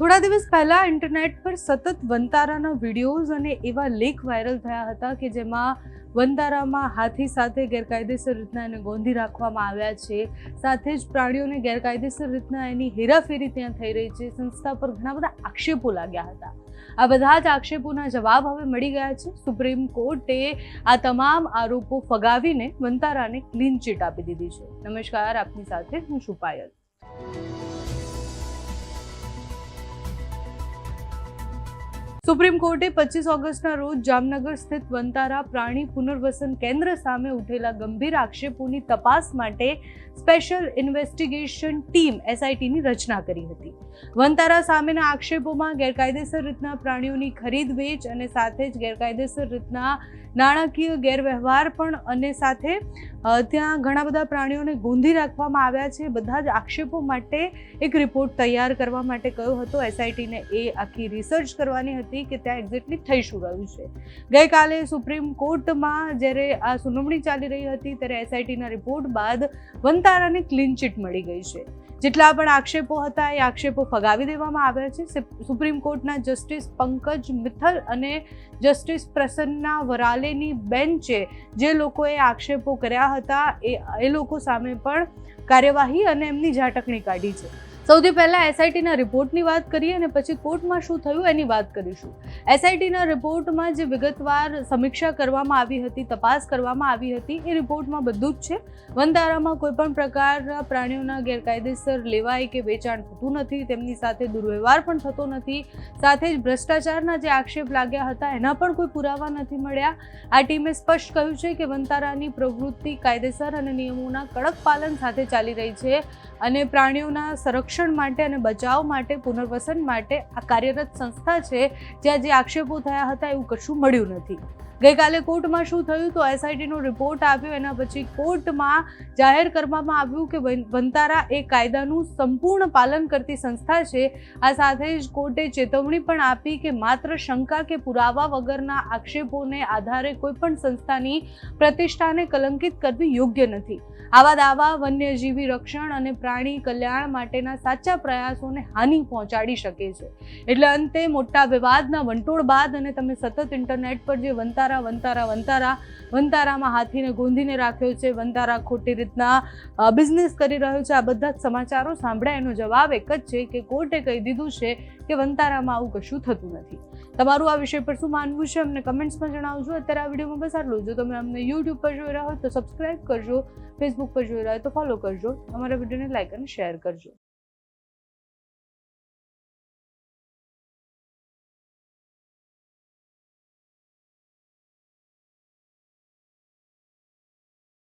થોડા દિવસ પહેલાં ઇન્ટરનેટ પર સતત વનતારાના વિડીયોઝ અને એવા લેખ વાયરલ થયા હતા કે જેમાં વનતારામાં હાથી સાથે ગેરકાયદેસર રીતના એને ગોંધી રાખવામાં આવ્યા છે. સાથે જ પ્રાણીઓને ગેરકાયદેસર રીતના એની હેરાફેરી ત્યાં થઈ રહી છે. સંસ્થા પર ઘણા બધા આક્ષેપો લાગ્યા હતા. આ બધા જ આક્ષેપોના જવાબ હવે મળી ગયા છે. સુપ્રીમ કોર્ટે આ તમામ આરોપો ફગાવીને વનતારાને ક્લીન ચીટ આપી દીધી છે. નમસ્કાર, આપની સાથે હું છું પાયલ. સુપ્રીમ કોર્ટે પચીસ ઓગસ્ટના રોજ જામનગર સ્થિત વનતારા પ્રાણી પુનર્વસન કેન્દ્ર સામે ઉઠેલા ગંભીર આક્ષેપોની તપાસ માટે સ્પેશિયલ ઇન્વેસ્ટિગેશન ટીમ એસઆઈટીની રચના કરી હતી. વનતારા સામેના આક્ષેપોમાં ગેરકાયદેસર રીતના પ્રાણીઓની ખરીદ, વેચ અને સાથે જ ગેરકાયદેસર રીતના નાણાકીય ગેરવ્યવહાર પણ અને સાથે ત્યાં ઘણા બધા પ્રાણીઓને ગોંધી રાખવામાં આવ્યા છે. બધા જ આક્ષેપો માટે એક રિપોર્ટ તૈયાર કરવા માટે કહ્યો હતો? એસઆઈટીને એ આખી રિસર્ચ કરવાની હતી. કે ત્યાં એક્ઝેક્ટલી થઈ શું રહ્યું છે. ગઈકાલે સુપ્રીમ કોર્ટમાં જ્યારે આ સુનાવણી ચાલી રહી હતી ત્યારે એસઆઈટીના રિપોર્ટ બાદ વનતારાને ક્લીન ચીટ મળી ગઈ છે. જેટલા પણ આક્ષેપો હતા એ આક્ષેપો ફગાવી દેવામાં આવ્યા છે. સુપ્રીમ કોર્ટના જસ્ટિસ પંકજ મિથલ અને જસ્ટિસ પ્રસન્ના વરાલેની બેન્ચે જે લોકોએ આક્ષેપો કર્યા હતા એ એ લોકો સામે પણ કાર્યવાહી અને એમની ઝાટકણી કાઢી છે. સૌથી પહેલાં એસઆઈટીના રિપોર્ટની વાત કરીએ અને પછી કોર્ટમાં શું થયું એની વાત કરીશું. એસઆઈટીના રિપોર્ટમાં જે વિગતવાર સમીક્ષા કરવામાં આવી હતી, તપાસ કરવામાં આવી હતી, એ રિપોર્ટમાં બધું જ છે. વનધારામાં કોઈપણ પ્રકારના પ્રાણીઓના ગેરકાયદેસર લેવાય કે વેચાણ થતું નથી, તેમની સાથે દુર્વ્યવહાર પણ થતો નથી. સાથે જ ભ્રષ્ટાચારના જે આક્ષેપ લાગ્યા હતા, એના પણ કોઈ પુરાવા નથી મળ્યા. આ ટીમે સ્પષ્ટ કહ્યું છે કે વનતારાની પ્રવૃત્તિ કાયદેસર અને નિયમોના કડક પાલન સાથે ચાલી રહી છે અને પ્રાણીઓના સંરક્ષણ માટે અને બચાવ માટે, પુનર્વસન માટે આ કાર્યરત સંસ્થા છે જ્યાં જે આક્ષેપો થયા હતા, એવું કશું મળ્યું નથી. ગઈકાલે કોર્ટમાં શું થયું તો એસઆઈટીનો રિપોર્ટ આવ્યો, એના પછી કોર્ટમાં જાહેર કરવામાં આવ્યું કે બંતારા એ કાયદાનું સંપૂર્ણ પાલન કરતી સંસ્થા છે. આ સાથે જ કોર્ટે ચેતવણી પણ આપી કે માત્ર શંકા કે પુરાવા વગરના આક્ષેપોને આધારે કોઈ પણ સંસ્થાની પ્રતિષ્ઠાને કલંકિત કરવી યોગ્ય નથી. આવા દાવા વન્યજીવી રક્ષણ અને પ્રાણી કલ્યાણ માટેના સાચા પ્રયાસોને હાનિ પહોંચાડી શકે છે. એટલે અંતે મોટા વિવાદના વંટોળ બાદ અને તમે સતત ઇન્ટરનેટ પર જે વનતારા વનતારા વનતારા વનતારામાં હાથીને ગોંધીને રાખ્યો છે. વનતારા ખોટી રીતના બિઝનેસ કરી રહ્યો છે. આ બધા જ સમાચારો સાંભળ્યા. એનો જવાબ એક જ છે કે કોર્ટે કહી દીધું છે કે વનતારામાં આવું કશું થતું નથી. તમારું આ વિષય પર શું માનવું છે? અમને કમેન્ટ્સમાં જણાવજો. અત્યારે આ વિડીયોમાં બસ આટલું જો. તમે અમને યુટ્યુબ પર જોઈ રહ્યા હોય તો સબસ્ક્રાઇબ કરજો. ફેસબુક પર જોઈ રહ્યા હોય તો ફોલો કરજો. અમારા વિડીયોને લાઇક અને શેર કરજો.